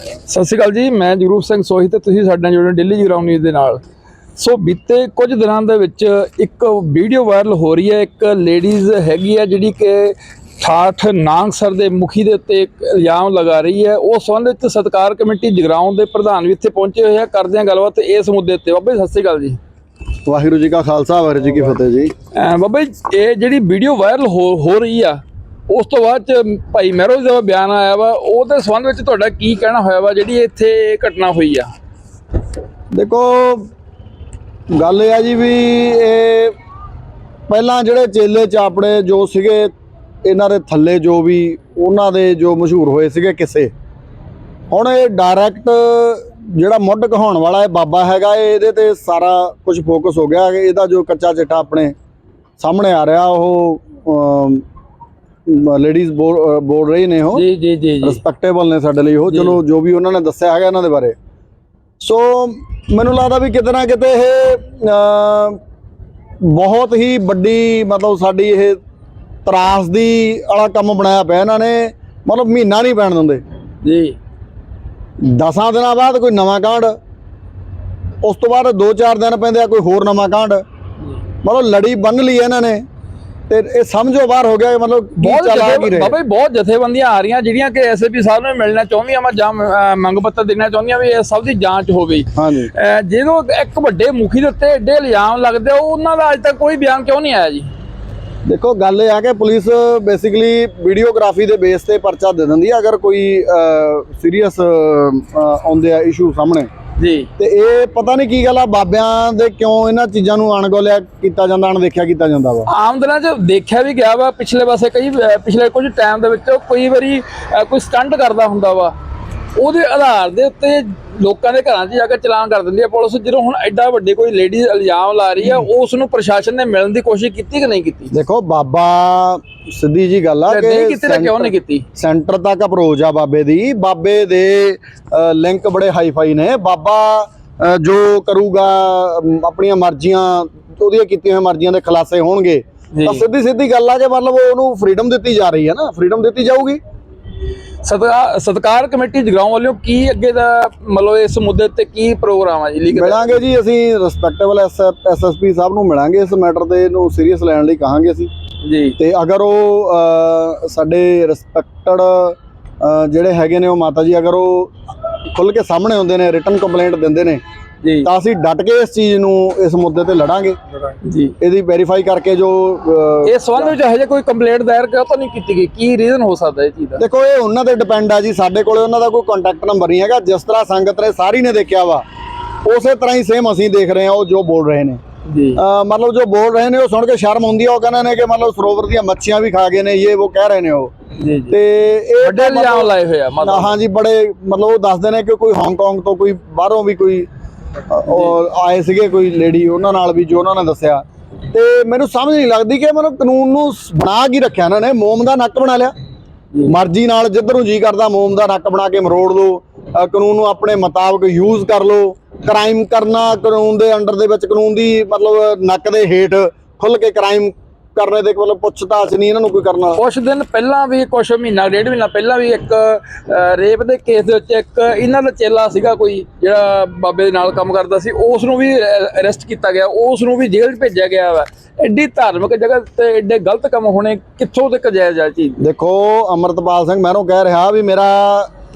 ਸਤਿ ਸ਼੍ਰੀ ਅਕਾਲ ਜੀ ਮੈਂ ਜਗਰੂਪ ਸਿੰਘ ਸੋਹੀ ਤੇ ਤੁਸੀਂ ਸਾਡੇ ਨਾਲ ਜੁੜੇ ਡੇਲੀ ਜਗਰਾਉਂ ਨਿਊਜ਼ ਦੇ ਨਾਲ। ਸੋ ਬੀਤੇ ਕੁਝ ਦਿਨਾਂ ਦੇ ਵਿੱਚ ਇੱਕ ਵੀਡੀਓ ਵਾਇਰਲ ਹੋ ਰਹੀ ਹੈ ਇੱਕ ਲੇਡੀਜ਼ ਹੈਗੀ ਹੈ ਜਿਹੜੀ ਕਿ ਠਾਠ ਨਾਂਗਸਰ ਦੇ ਮੁਖੀ ਦੇ ਉੱਤੇ ਇੱਕ ਇਲਜ਼ਾਮ ਲਗਾ ਰਹੀ ਹੈ। ਉਸ ਸੰਬੰਧ ਵਿੱਚ ਸਤਕਾਰ ਕਮੇਟੀ ਜਗਰਾਉਂ ਦੇ ਪ੍ਰਧਾਨ ਵੀ ਇੱਥੇ ਪਹੁੰਚੇ ਹੋਏ ਆ। ਕਰਦੇ ਹਾਂ ਗੱਲਬਾਤ ਇਸ ਮੁੱਦੇ ਤੇ ਬਾਬਾ ਜੀ ਸਤਿ ਸ਼੍ਰੀ ਅਕਾਲ ਜੀ। ਵਾਹਿਗੁਰੂ ਜੀ ਕਾ ਖਾਲਸਾ ਵਾਹਿਗੁਰੂ ਜੀ ਕੀ ਫਤਿਹ ਜੀ। ਬਾਬਾ ਜੀ ਇਹ ਜਿਹੜੀ ਵੀਡੀਓ ਵਾਇਰਲ ਹੋ ਰਹੀ ਆ ਉਸ ਤੋਂ ਬਾਅਦ ਚ ਭਾਈ ਮਹਿਰੋਜ ਦਾ ਬਿਆਨ ਆਇਆ ਵਾ, ਉਹਦੇ ਸੰਬੰਧ ਵਿੱਚ ਤੁਹਾਡਾ ਕੀ ਕਹਿਣਾ ਹੋਇਆ ਵਾ, ਜਿਹੜੀ ਇੱਥੇ ਘਟਨਾ ਹੋਈ ਆ? ਦੇਖੋ, ਗੱਲ ਇਹ ਆ ਜੀ ਵੀ ਇਹ ਪਹਿਲਾਂ ਜਿਹੜੇ ਚੇਲੇ ਚਾਪੜੇ ਜੋ ਸੀਗੇ, ਇਹਨਾਂ ਦੇ ਥੱਲੇ ਜੋ ਵੀ ਉਹਨਾਂ ਦੇ ਜੋ ਮਸ਼ਹੂਰ ਹੋਏ ਸੀਗੇ ਕਿਸੇ, ਹੁਣ ਇਹ ਡਾਇਰੈਕਟ ਜਿਹੜਾ ਮੁੱਢ ਕਹਾਉਣ ਵਾਲਾ ਇਹ ਬਾਬਾ ਹੈਗਾ, ਇਹਦੇ ਤੇ ਸਾਰਾ ਕੁਝ ਫੋਕਸ ਹੋ ਗਿਆ, ਇਹਦਾ ਜੋ ਕੱਚਾ ਚਿੱਟਾ ਆਪਣੇ ਸਾਹਮਣੇ ਆ ਰਿਹਾ, ਉਹ ਲੇਡੀਜ਼ ਬੋਲ ਰਹੀ ਨੇ ਉਹ। ਜੀ ਜੀ ਜੀ ਰਿਸਪੈਕਟੇਬਲ ਨੇ ਸਾਡੇ ਲਈ ਉਹ। ਚਲੋ ਜੋ ਵੀ ਉਹਨਾਂ ਨੇ ਦੱਸਿਆ ਹੈਗਾ ਇਹਨਾਂ ਦੇ ਬਾਰੇ। ਸੋ ਮੈਨੂੰ ਲੱਗਦਾ ਵੀ ਕਿਤੇ ਨਾ ਕਿਤੇ ਇਹ ਬਹੁਤ ਹੀ ਵੱਡੀ ਮਤਲਬ ਸਾਡੀ ਇਹ ਤਰਾਸਦੀ ਵਾਲਾ ਕੰਮ ਬਣਾਇਆ ਪਿਆ ਇਹਨਾਂ ਨੇ। ਮਤਲਬ ਮਹੀਨਾ ਨਹੀਂ ਪੈਣ ਦਿੰਦੇ। ਜੀ। ਦਸਾਂ ਦਿਨਾਂ ਬਾਅਦ ਕੋਈ ਨਵਾਂ ਕਾਂਡ ਉਸ ਤੋਂ ਬਾਅਦ 2-4 ਦਿਨ ਪੈਂਦੇ ਆ ਕੋਈ ਹੋਰ ਨਵਾਂ ਕਾਂਡ। ਮਤਲਬ ਲੜੀ ਬੰਨ ਲਈ ਇਹਨਾਂ ਨੇ। ਤੇ ਇਹ ਸਮਝੋ ਬਾਹਰ ਹੋ ਗਿਆ ਮਤਲਬ ਬਹੁਤ ਜਥੇ ਬਾਬਾ ਜੀ ਬਹੁਤ ਜਥੇਬੰਦੀਆਂ ਆ ਰਹੀਆਂ ਜਿਹੜੀਆਂ ਕਿ ਐਸਪੀ ਸਾਹਿਬ ਨੂੰ ਮਿਲਣਾ ਚਾਹੁੰਦੀਆਂ ਮੈਂ ਜਾਂ ਮੰਗ ਪੱਤਰ ਦੇਣਾ ਚਾਹੁੰਦੀਆਂ ਵੀ ਇਹ ਸਭ ਦੀ ਜਾਂਚ ਹੋਵੇ। ਹਾਂਜੀ। ਜਦੋਂ ਇੱਕ ਵੱਡੇ ਮੁਖੀ ਦੇ ਉੱਤੇ ਏਡੇ ਇਲਜ਼ਾਮ ਲੱਗਦੇ ਉਹਨਾਂ ਦਾ ਅੱਜ ਤੱਕ ਕੋਈ ਬਿਆਨ ਕਿਉਂ ਨਹੀਂ ਆਇਆ ਜੀ? ਦੇਖੋ ਗੱਲ ਇਹ ਆ ਕਿ ਪੁਲਿਸ ਬੇਸਿਕਲੀ ਵੀਡੀਓਗ੍ਰਾਫੀ ਦੇ ਬੇਸ ਤੇ ਪਰਚਾ ਦੇ ਦਿੰਦੀ ਆ ਅਗਰ ਕੋਈ ਸੀਰੀਅਸ ਆਉਂਦੇ ਆ ਇਸ਼ੂ ਸਾਹਮਣੇ। ਜੀ। ਤੇ ਇਹ ਪਤਾ ਨਹੀਂ ਕੀ ਗੱਲ ਆ ਬਾਬਿਆਂ ਦੇ ਕਿਉਂ ਇਹਨਾਂ ਚੀਜ਼ਾਂ ਨੂੰ ਅਣਗੌਲਿਆ ਕੀਤਾ ਜਾਂਦਾ ਅਣਦੇਖਿਆ ਕੀਤਾ ਜਾਂਦਾ ਵਾ? ਆਮ ਦਿਨਾਂ 'ਚ ਦੇਖਿਆ ਵੀ ਗਿਆ ਵਾ ਪਿਛਲੇ ਪਾਸੇ ਕਈ ਪਿਛਲੇ ਕੁਝ ਟਾਈਮ ਦੇ ਵਿੱਚ ਕੋਈ ਵਾਰੀ ਕੋਈ ਸਟੰਟ ਕਰਦਾ ਹੁੰਦਾ ਵਾ। ਉਹਦੇ ਆਧਾਰ ਦੇ ਉੱਤੇ ਲੋਕਾਂ ਦੇ ਘਰਾਂ 'ਚ ਜਾ ਕੇ ਚਲਾਨ ਕਰ ਦਿੰਦੀ ਹੈ ਪੁਲਿਸ। ਜਦੋਂ ਹੁਣ ਐਡਾ ਵੱਡੇ ਕੋਈ ਲੇਡੀ ਇਲਜ਼ਾਮ ਲਾ ਰਹੀ ਹੈ। ਉਸ ਨੂੰ ਪ੍ਰਸ਼ਾਸਨ ਨੇ ਮਿਲਣ ਦੀ ਕੋਸ਼ਿਸ਼ ਕੀਤੀ ਕਿ ਨਹੀਂ ਕੀਤੀ? ਦੇਖੋ ਬਾਬਾ ਸਿੱਧੀ ਜੀ ਗੱਲ ਆ ਕਿ ਨਹੀਂ ਕੀਤੀ ਕਿਉਂ ਨਹੀਂ ਕੀਤੀ? ਸੈਂਟਰ ਤੱਕ ਅਪਰੋਚ ਆ ਬਾਬੇ ਦੀ। ਬਾਬੇ ਦੇ ਲਿੰਕ ਬੜੇ ਹਾਈ ਫਾਈ ਨੇ। ਬਾਬਾ ਜੋ ਕਰੂਗਾ ਆਪਣੀਆਂ ਮਰਜ਼ੀਆਂ ਉਹਦੀਆਂ ਕੀਤੀਆਂ ਹੋਈਆਂ ਮਰਜ਼ੀਆਂ ਦੇ ਖਲਾਸੇ ਹੋਣਗੇ। ਤਾਂ ਸਿੱਧੀ ਸਿੱਧੀ ਗੱਲ ਆ ਜੇ ਮਤਲਬ ਉਹਨੂੰ ਫ੍ਰੀडम ਦਿੱਤੀ ਜਾ ਰਹੀ ਹੈ ਨਾ। ਫ੍ਰੀडम ਦਿੱਤੀ ਜਾਊਗੀ। ਸਤਕਾਰ ਸਤਕਾਰ ਕਮੇਟੀ ਜਗਰਾਉਂ ਵੱਲੋਂ ਕੀ ਅੱਗੇ ਦਾ ਮਤਲਬ ਇਸ ਮੁੱਦੇ ਤੇ ਕੀ ਪ੍ਰੋਗਰਾਮ ਆ ਜੀ ਲੀਗਲ ਮਿਲਾਂਗੇ ਜੀ ਅਸੀਂ ਰਿਸਪੈਕਟੇਬਲ ਐਸਐਸਪੀ ਸਾਹਿਬ ਨੂੰ ਮਿਲਾਂਗੇ ਇਸ ਮੈਟਰ ਤੇ ਇਹਨੂੰ ਸੀਰੀਅਸ ਲੈਣ ਲਈ ਕਹਾਂਗੇ ਅਸੀਂ। ਜੀ। ਤੇ ਅਗਰ ਉਹ ਸਾਡੇ ਰਿਸਪੈਕਟਡ ਜਿਹੜੇ ਹੈਗੇ ਨੇ ਉਹ ਮਾਤਾ ਜੀ ਅਗਰ ਉਹ ਖੁੱਲ ਕੇ ਸਾਹਮਣੇ ਆਉਂਦੇ ਨੇ ਰਿਟਨ ਕੰਪਲੇਂਟ ਦਿੰਦੇ ਨੇ ਤਾਂ ਅਸੀਂ ਡਟ ਕੇ ਇਸ ਚੀਜ਼ ਨੂੰ ਇਸ ਮੁੱਦੇ ਤੇ ਲੜਾਂਗੇ। ਜੀ। ਇਹਦੀ ਵੈਰੀਫਾਈ ਕਰਕੇ ਜੋ ਇਸ ਸੰਬੰਧ ਵਿੱਚ ਹਜੇ ਕੋਈ ਕੰਪਲੇਂਟ ਦਾਇਰ ਕਿਉਂ ਤਾਂ ਨਹੀਂ ਕੀਤੀ ਗਈ? ਕੀ ਰੀਜ਼ਨ ਹੋ ਸਕਦਾ ਇਹ ਚੀਜ਼ ਦਾ? ਦੇਖੋ ਇਹ ਉਹਨਾਂ ਤੇ ਡਿਪੈਂਡ ਆ ਜੀ। ਸਾਡੇ ਕੋਲੇ ਉਹਨਾਂ ਦਾ ਕੋਈ ਕੰਟੈਕਟ ਨੰਬਰ ਨਹੀਂ ਹੈਗਾ। ਜਿਸ ਤਰ੍ਹਾਂ ਸੰਗਤ ਨੇ ਸਾਰੀ ਨੇ ਦੇਖਿਆ ਵਾ ਉਸੇ ਤਰ੍ਹਾਂ ਹੀ ਸੇਮ ਅਸੀਂ ਦੇਖ ਰਹੇ ਹਾਂ ਉਹ ਜੋ ਬੋਲ ਰਹੇ ਨੇ। ਜੀ। ਮਤਲਬ ਜੋ ਬੋਲ ਰਹੇ ਨੇ ਉਹ ਸੁਣ ਕੇ ਸ਼ਰਮ ਆਉਂਦੀ ਆ। ਉਹ ਕਹਿੰਦੇ ਨੇ ਕਿ ਮਤਲਬ ਸਰੋਵਰ ਦੀਆਂ ਮੱਛੀਆਂ ਵੀ ਖਾ ਗਏ ਨੇ ਇਹ ਉਹ ਕਹਿ ਰਹੇ ਨੇ ਉਹ। ਤੇ ਇਹ ਵੱਡੇ ਮਤਲਬ- ਲਾਏ ਹੋਏ ਆ ਨਾ ਮਤਲਬ। ਹਾਂ ਜੀ ਬੜੇ ਮਤਲਬ ਉਹ ਦੱਸਦੇ ਨੇ ਕਿ ਕੋਈ ਹਾਂਗਕਾਂਗ ਤੋਂ ਕੋਈ ਬਾਹਰੋਂ ਵੀ ਕੋਈ ਅ, ਆਏ ਸੀਗੇ ਕੋਈ ਲੇਡੀ ਉਹਨਾਂ ਨਾਲ ਵੀ ਜੋ ਉਹਨਾਂ ਨੇ ਦੱਸਿਆ। ਤੇ ਮੈਨੂੰ ਸਮਝ ਨਹੀਂ ਲੱਗਦੀ ਕਿ ਮਤਲਬ ਕਾਨੂੰਨ ਨੂੰ ਬਣਾ ਕੀ ਰੱਖਿਆ ਇਹਨਾਂ ਨੇ। ਮੋਮ ਦਾ ਨੱਕ ਬਣਾ ਲਿਆ। ਮਰਜ਼ੀ ਨਾਲ ਜਿੱਧਰ ਨੂੰ ਜੀ ਕਰਦਾ ਮੋਮ ਦਾ ਨੱਕ ਬਣਾ ਕੇ ਮਰੋੜ ਲਓ ਕਾਨੂੰਨ ਨੂੰ ਆਪਣੇ ਮੁਤਾਬਕ ਯੂਜ਼ ਕਰ ਲਓ। ਕ੍ਰਾਈਮ ਕਰਨਾ ਕਾਨੂੰਨ ਦੇ ਅੰਡਰ ਦੇ ਵਿੱਚ ਕਾਨੂੰਨ ਦੀ ਮਤਲਬ ਨੱਕ ਦੇ ਹੇਠ ਖੁੱਲ ਕੇ ਕ੍ਰਾਈਮ ਕਰਨੇ ਦੇ ਮਤਲਬ ਪੁੱਛਤਾਛ ਨਹੀਂ ਇਹਨਾਂ ਨੂੰ ਕੋਈ ਕਰਨਾ। ਕੁਝ ਦਿਨ ਪਹਿਲਾਂ ਵੀ ਕੁਝ ਮਹੀਨਾ ਡੇਢ ਮਹੀਨਾ ਪਹਿਲਾਂ ਵੀ ਇੱਕ ਰੇਪ ਦੇ ਕੇਸ ਦੇ ਵਿੱਚ ਇੱਕ ਇਹਨਾਂ ਦਾ ਚੇਲਾ ਸੀਗਾ ਕੋਈ ਜਿਹੜਾ ਬਾਬੇ ਦੇ ਨਾਲ ਕੰਮ ਕਰਦਾ ਸੀ ਉਸ ਨੂੰ ਵੀ ਅਰੈਸਟ ਕੀਤਾ ਗਿਆ ਉਸ ਨੂੰ ਵੀ ਜੇਲ੍ਹ 'ਚ ਭੇਜਿਆ ਗਿਆ ਵਾ। ਐਡੀ ਧਾਰਮਿਕ ਜਗ੍ਹਾ ਤੇ ਐਡੇ ਗਲਤ ਕੰਮ ਹੋਣੇ ਕਿੱਥੋਂ ਤੱਕ ਜਾਇਜ਼ ਆ ਚੀਜ਼? ਦੇਖੋ ਅਮਰਤਪਾਲ ਸਿੰਘ ਮਹਿਰੋਂ ਕਹਿ ਰਿਹਾ ਵੀ ਮੇਰਾ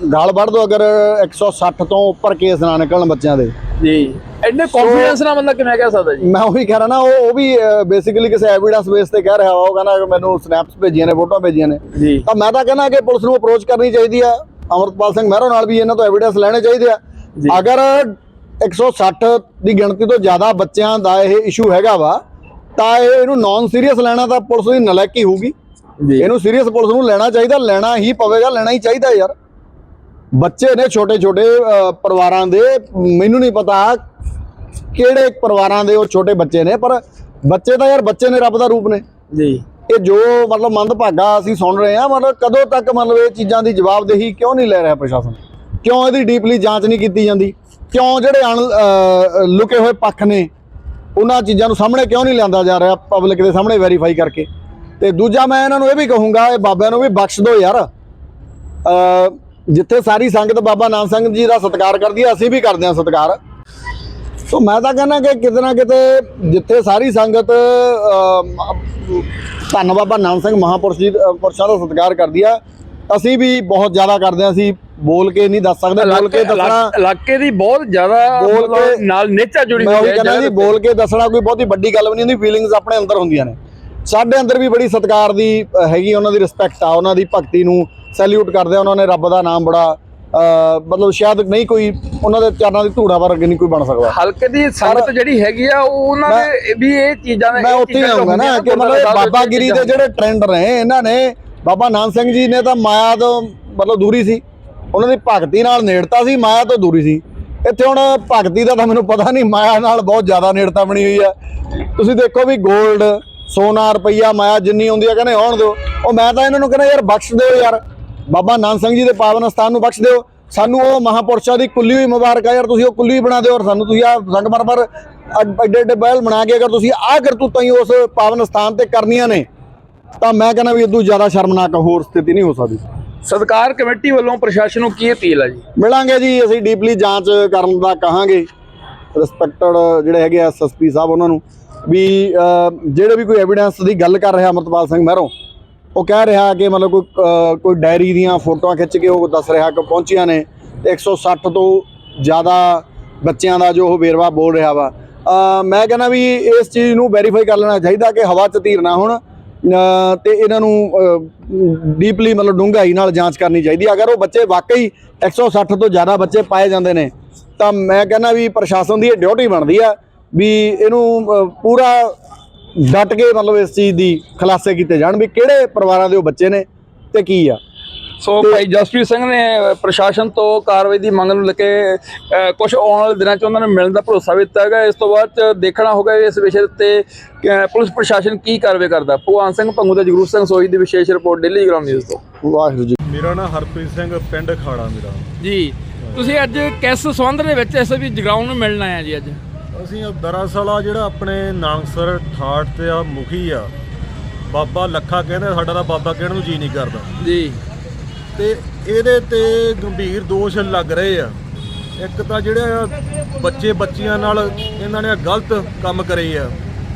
ਗਾਲ ਵੱਢ ਦੋ ਅਗਰ 160 ਤੋਂ ਉੱਪਰ ਕੇਸ ਨਾ ਨਿਕਲਣ ਬੱਚਿਆਂ ਦੇ। ਜੀ। ਐਡੇ ਕੌਨਫੀਡੈਂਸ ਨਾਲ ਬੰਦਾ ਕਿਵੇਂ ਕਹਿ ਸਕਦਾ ਜੀ? ਮੈਂ ਉਹੀ ਕਹਿ ਰਿਹਾ ਨਾ ਉਹ ਉਹ ਵੀ ਬੇਸਿਕਲੀ ਕਿਸੇ ਐਵੀਡੈਂਸ ਬੇਸ ਤੇ ਕਹਿ ਰਿਹਾ ਉਹ ਕਹਿੰਦਾ ਮੈਨੂੰ ਸਨੈਪਸ ਭੇਜੀਆਂ ਨੇ ਫੋਟੋਆਂ ਭੇਜੀਆਂ ਨੇ। ਜੀ। ਤਾਂ ਮੈਂ ਤਾਂ ਕਹਿੰਦਾ ਕਿ ਪੁਲਿਸ ਨੂੰ ਅਪਰੋਚ ਕਰਨੀ ਚਾਹੀਦੀ ਆ। ਅਮਰਤਪਾਲ ਸਿੰਘ ਮਹਿਰੋਂ ਨਾਲ ਵੀ ਇਹਨਾਂ ਤੋਂ ਐਵੀਡੈਂਸ ਲੈਣੇ ਚਾਹੀਦੇ ਆ। ਅਗਰ 160 ਦੀ ਗਿਣਤੀ ਤੋਂ ਜ਼ਿਆਦਾ ਬੱਚਿਆਂ ਦਾ ਇਹ ਇਸ਼ੂ ਹੈਗਾ ਵਾ ਤਾਂ ਇਹ ਇਹਨੂੰ ਨਾਨ ਸੀਰੀਅਸ ਲੈਣਾ ਤਾਂ ਪੁਲਿਸ ਦੀ ਨਲਾਇਕੀ ਹੋਊਗੀ। ਇਹਨੂੰ ਸੀਰੀਅਸ ਪੁਲਿਸ ਨੂੰ ਲੈਣਾ ਚਾਹੀਦਾ ਲੈਣਾ ਹੀ ਪਵੇਗਾ ਲੈਣਾ ਹੀ ਚਾਹੀਦਾ ਯਾਰ। ਬੱਚੇ ਨੇ ਛੋਟੇ ਛੋਟੇ ਪਰਿਵਾਰਾਂ ਦੇ ਮੈਨੂੰ ਨਹੀਂ ਪਤਾ ਕਿਹੜੇ ਪਰਿਵਾਰਾਂ ਦੇ ਉਹ ਛੋਟੇ ਬੱਚੇ ਨੇ ਪਰ ਬੱਚੇ ਤਾਂ ਯਾਰ ਬੱਚੇ ਨੇ ਰੱਬ ਦਾ ਰੂਪ ਨੇ। ਜੀ। ਇਹ ਜੋ ਮਤਲਬ ਮੰਦਭਾਗਾ ਅਸੀਂ ਸੁਣ ਰਹੇ ਹਾਂ ਮਤਲਬ ਕਦੋਂ ਤੱਕ ਮਤਲਬ ਇਹ ਚੀਜ਼ਾਂ ਦੀ ਜਵਾਬਦੇਹੀ ਕਿਉਂ ਨਹੀਂ ਲੈ ਰਿਹਾ ਪ੍ਰਸ਼ਾਸਨ? ਕਿਉਂ ਇਹਦੀ ਡੀਪਲੀ ਜਾਂਚ ਨਹੀਂ ਕੀਤੀ ਜਾਂਦੀ? ਕਿਉਂ ਜਿਹੜੇ ਅਣ ਲੁਕੇ ਹੋਏ ਪੱਖ ਨੇ ਉਹਨਾਂ ਚੀਜ਼ਾਂ ਨੂੰ ਸਾਹਮਣੇ ਕਿਉਂ ਨਹੀਂ ਲਿਆਂਦਾ ਜਾ ਰਿਹਾ ਪਬਲਿਕ ਦੇ ਸਾਹਮਣੇ ਵੈਰੀਫਾਈ ਕਰਕੇ? ਤੇ ਦੂਜਾ ਮੈਂ ਇਹਨਾਂ ਨੂੰ ਇਹ ਵੀ ਕਹੂੰਗਾ ਇਹ ਬਾਬਿਆਂ ਨੂੰ ਵੀ ਬਖਸ਼ ਦਿਓ ਯਾਰ। ਅ, ਜਿੱਥੇ ਸਾਰੀ ਸੰਗਤ ਬਾਬਾ ਨਾਨਕ ਸਿੰਘ ਜੀ ਦਾ ਸਤਿਕਾਰ ਕਰਦੀ ਹੈ ਅਸੀਂ ਵੀ ਕਰਦੇ ਹਾਂ ਸਤਿਕਾਰ। ਸੋ ਮੈਂ ਤਾਂ ਕਹਿੰਦਾ ਕਿ ਕਿਤੇ ਨਾ ਕਿਤੇ ਜਿੱਥੇ ਸਾਰੀ ਸੰਗਤ ਧੰਨ ਬਾਬਾ ਨਾਨਕ ਸਿੰਘ ਮਹਾਪੁਰਸ਼ ਜੀ ਪੁਰਸ਼ਾਂ ਦਾ ਸਤਿਕਾਰ ਕਰਦੀ ਆ ਅਸੀਂ ਵੀ ਬਹੁਤ ਜ਼ਿਆਦਾ ਕਰਦੇ ਹਾਂ ਅਸੀਂ ਬੋਲ ਕੇ ਨਹੀਂ ਦੱਸ ਸਕਦੇ ਬੋਲ ਕੇ ਦੱਸਣਾ ਇਲਾਕੇ ਦੀ ਬਹੁਤ ਜ਼ਿਆਦਾ ਬੋਲ ਕੇ- ਨਾਲ ਨੇਚਾ ਜੁੜੀ ਹੋਈ ਹੈ ਕਹਿੰਦਾ ਜੀ ਬੋਲ ਕੇ ਦੱਸਣਾ ਕੋਈ ਬਹੁਤੀ ਵੱਡੀ ਗੱਲ ਵੀ ਨਹੀਂ ਹੁੰਦੀ ਫੀਲਿੰਗਸ ਆਪਣੇ ਅੰਦਰ ਹੁੰਦੀਆਂ ਨੇ। ਸਾਡੇ ਅੰਦਰ ਵੀ ਬੜੀ ਸਤਿਕਾਰ ਦੀ ਹੈਗੀ ਉਹਨਾਂ ਦੀ ਰਿਸਪੈਕਟ ਆ ਉਹਨਾਂ ਦੀ ਭਗਤੀ ਨੂੰ ਸੈਲੂਟ ਕਰਦੇ ਆ ਉਹਨਾਂ ਨੇ ਰੱਬ ਦਾ ਨਾਮ ਬੜਾ ਮਤਲਬ ਸ਼ਾਇਦ ਨਹੀਂ ਕੋਈ ਉਹਨਾਂ ਦੇ ਚਰਨਾਂ ਦੀ ਧੂੜਾ ਵਰਗ ਨਹੀਂ ਕੋਈ ਬਣ ਸਕਦਾ। ਹਲਕੇ ਦੀ ਸੰਗਤ ਜਿਹੜੀ ਹੈਗੀ ਆ ਉਹ ਉਹਨਾਂ ਦੇ ਵੀ ਇਹ ਚੀਜ਼ਾਂ ਮੈਂ ਉੱਥੇ ਆਉਂਗਾ ਨਾ ਕਿ ਮਤਲਬ ਇਹ ਬਾਬਾਗਿਰੀ ਦੇ ਜਿਹੜੇ ਟ੍ਰੈਂਡ ਰਹੇ ਇਹਨਾਂ ਨੇ ਬਾਬਾ ਨਾਨਕ ਸਿੰਘ ਜੀ ਨੇ ਤਾਂ ਮਾਇਆ ਤੋਂ ਮਤਲਬ ਦੂਰੀ ਸੀ। ਉਹਨਾਂ ਦੀ ਭਗਤੀ ਨਾਲ ਨੇੜਤਾ ਸੀ ਮਾਇਆ ਤੋਂ ਦੂਰੀ ਸੀ। ਇੱਥੇ ਹੁਣ ਭਗਤੀ ਦਾ ਤਾਂ ਮੈਨੂੰ ਪਤਾ ਨਹੀਂ ਮਾਇਆ ਨਾਲ ਬਹੁਤ ਜ਼ਿਆਦਾ ਨੇੜਤਾ ਬਣੀ ਹੋਈ ਆ। ਤੁਸੀਂ ਦੇਖੋ ਵੀ 골ਡ ਸੋਨਾ ਰੁਪਈਆ ਮਾਇਆ ਜਿੰਨੀ ਆਉਂਦੀ ਆ ਕਹਿੰਦੇ ਆਉਣ ਦਿਓ। ਉਹ ਮੈਂ ਤਾਂ ਇਹਨਾਂ ਨੂੰ ਕਹਿੰਦਾ ਯਾਰ ਬਖਸ਼ ਦਿਓ ਯਾਰ। ਬਾਬਾ ਨਾਨਕ ਸਿੰਘ ਜੀ ਦੇ ਪਾਵਨ ਸਥਾਨ ਨੂੰ ਬਖਸ਼ ਦਿਓ। ਸਾਨੂੰ ਉਹ ਮਹਾਪੁਰਸ਼ਾਂ ਦੀ ਕੁੱਲੀ ਹੋਈ ਮੁਬਾਰਕ ਆ ਯਾਰ ਤੁਸੀਂ ਉਹ ਕੁੱਲੀ ਬਣਾ ਦਿਓ ਔਰ ਸਾਨੂੰ ਤੁਸੀਂ ਆ ਸੰਗਮਰਮਰ ਐਡੇ ਐਡੇ ਬਹਿਲ ਬਣਾ ਕੇ ਅਗਰ ਤੁਸੀਂ ਆ ਕਰਤੂਤਾਂ ਹੀ ਉਸ ਪਾਵਨ ਸਥਾਨ ਤੇ ਕਰਨੀਆਂ ਨੇ ਤਾਂ ਮੈਂ ਕਹਿੰਦਾ ਵੀ ਇਦੋਂ ਜ਼ਿਆਦਾ ਸ਼ਰਮਨਾਕ ਹੋਰ ਸਥਿਤੀ ਨਹੀਂ ਹੋ ਸਕਦੀ। ਸਤਕਾਰ ਕਮੇਟੀ ਵੱਲੋਂ ਪ੍ਰਸ਼ਾਸਨ ਨੂੰ ਕੀ ਅਪੀਲ ਹੈ ਜੀ? ਮਿਲਾਂਗੇ ਜੀ ਅਸੀਂ ਡੀਪਲੀ ਜਾਂਚ ਕਰਨ ਦਾ ਕਹਾਂਗੇ। ਰਿਸਪੈਕਟਡ ਜਿਹੜੇ ਹੈਗੇ ਐਸਐਸਪੀ ਸਾਹਿਬ ਉਹਨਾਂ ਨੂੰ। ਵੀ ਜਿਹੜੇ ਵੀ ਕੋਈ ਐਵੀਡੈਂਸ ਦੀ ਗੱਲ ਕਰ ਰਿਹਾ ਅਮਰਤਪਾਲ ਸਿੰਘ ਮਹਿਰੋਂ ਉਹ ਕਹਿ ਰਿਹਾ ਕਿ ਮਤਲਬ ਕੋਈ ਕੋਈ ਡਾਇਰੀ ਦੀਆਂ ਫੋਟੋਆਂ ਖਿੱਚ ਕੇ ਉਹ ਦੱਸ ਰਿਹਾ ਕਿ ਪਹੁੰਚੀਆਂ ਨੇ ਤੇ 160 ਤੋਂ ਜ਼ਿਆਦਾ ਬੱਚਿਆਂ ਦਾ ਜੋ ਉਹ ਵੇਰਵਾ ਬੋਲ ਰਿਹਾ ਵਾ। ਮੈਂ ਕਹਿੰਦਾ ਵੀ ਇਸ ਚੀਜ਼ ਨੂੰ ਵੈਰੀਫਾਈ ਕਰ ਲੈਣਾ ਚਾਹੀਦਾ ਕਿ ਹਵਾ 'ਚ ਧੀਰ ਨਾ ਹੋਣ ਅਹ, ਤੇ ਇਹਨਾਂ ਨੂੰ ਡੀਪਲੀ ਮਤਲਬ ਡੂੰਘਾਈ ਨਾਲ ਜਾਂਚ ਕਰਨੀ ਚਾਹੀਦੀ। ਅਗਰ ਉਹ ਬੱਚੇ ਵਾਕਈ 160 ਤੋਂ ਜ਼ਿਆਦਾ ਬੱਚੇ ਪਾਏ ਜਾਂਦੇ ਨੇ ਤਾਂ ਮੈਂ ਕਹਿੰਦਾ ਵੀ ਪ੍ਰਸ਼ਾਸਨ ਦੀ ਇਹ ਡਿਊਟੀ ਬਣਦੀ ਆ ਵੀ ਇਹਨੂੰ ਪੂਰਾ ਡਟ ਕੇ ਮਤਲਬ ਇਸ ਚੀਜ਼ ਦੀ ਖੁਲਾਸੇ ਕੀਤੇ ਜਾਣ ਵੀ ਕਿਹੜੇ ਪਰਿਵਾਰਾਂ ਦੇ ਉਹ ਬੱਚੇ ਨੇ ਤੇ ਕੀ ਆ। ਸੋ ਭਾਈ ਜਸਪ੍ਰੀਤ ਸਿੰਘ ਨੇ ਪ੍ਰਸ਼ਾਸਨ ਤੋਂ ਕਾਰਵਾਈ ਦੀ ਮੰਗ ਨੂੰ ਲੈ ਕੇ ਕੁਝ ਆਉਣ ਵਾਲੇ ਦਿਨਾਂ 'ਚ ਉਹਨਾਂ ਨੂੰ ਮਿਲਣ ਦਾ ਭਰੋਸਾ ਵੀ ਦਿੱਤਾ ਹੈਗਾ ਇਸ ਤੋਂ ਬਾਅਦ 'ਚ ਦੇਖਣਾ ਹੋਗਾ ਇਸ ਵਿਸ਼ੇ ਉੱਤੇ ਅ, ਪੁਲਿਸ ਪ੍ਰਸ਼ਾਸਨ ਕੀ ਕਾਰਵਾਈ ਕਰਦਾ। ਭਗਵਾਨ ਸਿੰਘ ਭੰਗੂ ਤੇ ਜਗਰੂਪ ਸਿੰਘ ਸੋਹੀ ਦੀ ਵਿਸ਼ੇਸ਼ ਰਿਪੋਰਟ ਡੇਲੀ ਗ੍ਰਾਮ ਨਿਊਜ਼ ਤੋਂ। ਵਾਹਿਗੁਰੂ ਜੀ। ਮੇਰਾ ਨਾਮ ਹਰਪ੍ਰੀਤ ਸਿੰਘ ਪਿੰਡ ਖਾੜਾ ਮੇਰਾ। ਜੀ ਤੁਸੀਂ ਅੱਜ ਕਿਸ ਸੰਬੰਧ ਦੇ ਵਿੱਚ ਇਸ ਵੀ ਜਗਰਾਉਂ ਨੂੰ ਮਿਲਣ ਆਏ ਆ ਜੀ ਅੱਜ? ਅਸੀਂ ਦਰਅਸਲ ਆ ਜਿਹੜਾ ਆਪਣੇ ਨਾਨਕਸਰ ਠਾਠ ਤੇ ਆ ਮੁਖੀ ਆ ਬਾਬਾ ਲੱਖਾ ਕਹਿੰਦੇ ਸਾਡਾ ਤਾਂ ਬਾਬਾ ਕਹਿਣ ਨੂੰ ਜੀ ਨਹੀਂ ਕਰਦਾ। ਜੀ। ਤੇ ਇਹਦੇ ਤੇ ਗੰਭੀਰ ਦੋਸ਼ ਲੱਗ ਰਹੇ ਆ। ਇੱਕ ਤਾਂ ਜਿਹੜੇ ਬੱਚੇ ਬੱਚੀਆਂ ਨਾਲ ਇਹਨਾਂ ਨੇ ਗਲਤ ਕੰਮ ਕਰੇ ਆ